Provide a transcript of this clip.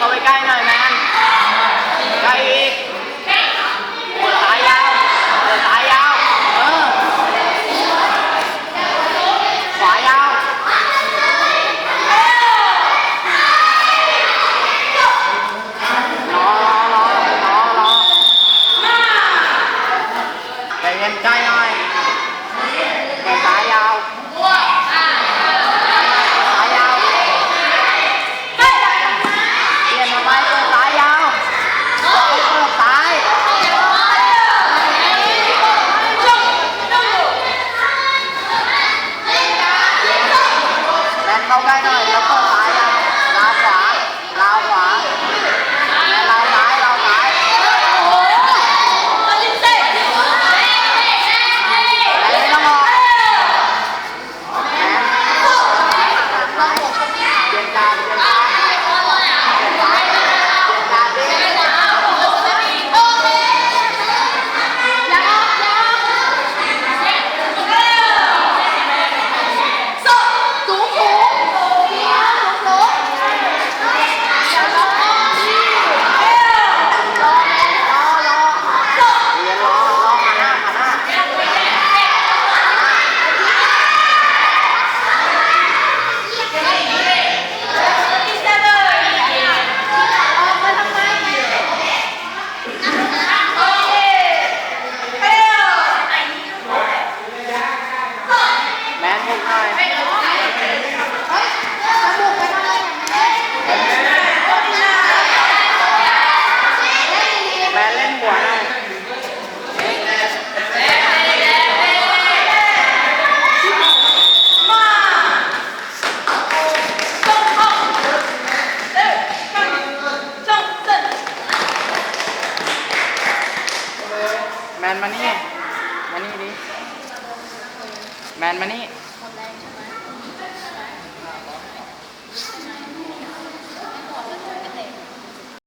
เขาไปใกล้หน่อยไนะ แมนมานี่ มานี่ดิ แมนมานี่